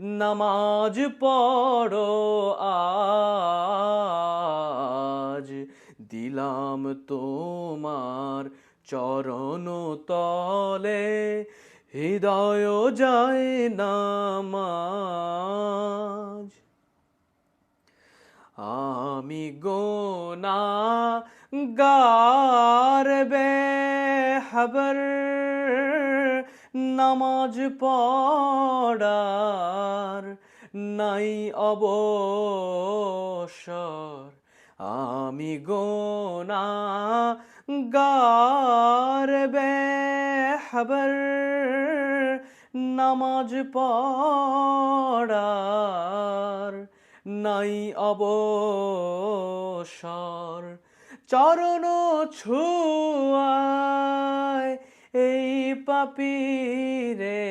নামাজ পড়ো আজ। দিলাম তোমার চরণ তলে, হৃদয় যায় নামাজ। আমি গোনা গার বে খবর নামাজ পড়ার নাই অবসর। আমি গোনা গার বে খবর নামাজ পড়ার নাই অবসর। চরণ ছুয়ায় এই পাপিরে।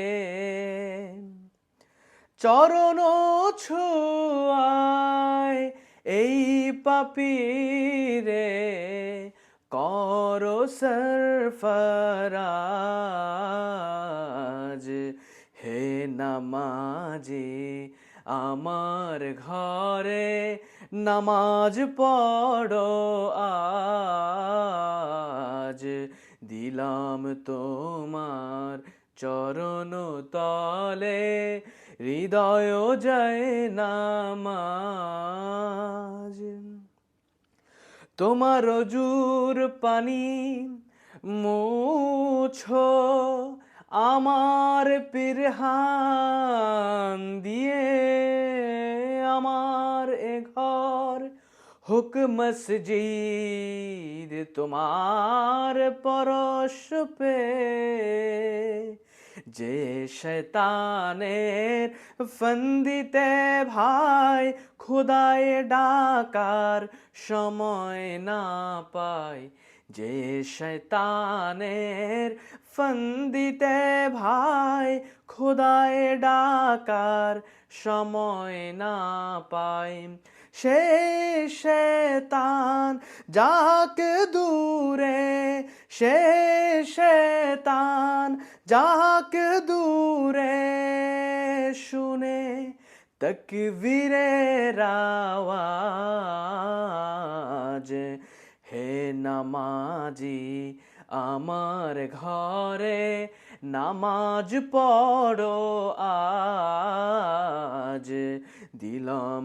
চরণ ছুয়ায় এই পাপিরে, কর সরফরাজ। হে নামাজি আমার ঘরে নামাজ পড়ো আজ। দিলাম তোমার চরণ তলে, হৃদয় যায় নামাজ। তোমার জুর পানি মুছো, আমার পিরহান দিয়ে আমার এ ঘর হুক মসজিদ তোমার পরশ পে, যে শৈতানের ফন্দিতে ভাই, খুদায় ডাকার সময় না পায় যে শৈতানের ফন্দিতে ভাই, খুদায় ডাকার সময় না পায়। সে শেতান যাকে দূরে সে শেতান যাকে দূরে। শুনে তকবীরের আওয়াজ হে নামাজি আমার ঘরে নামাজ পড়ো দিলাম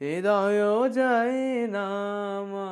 হৃদয় যায় নামা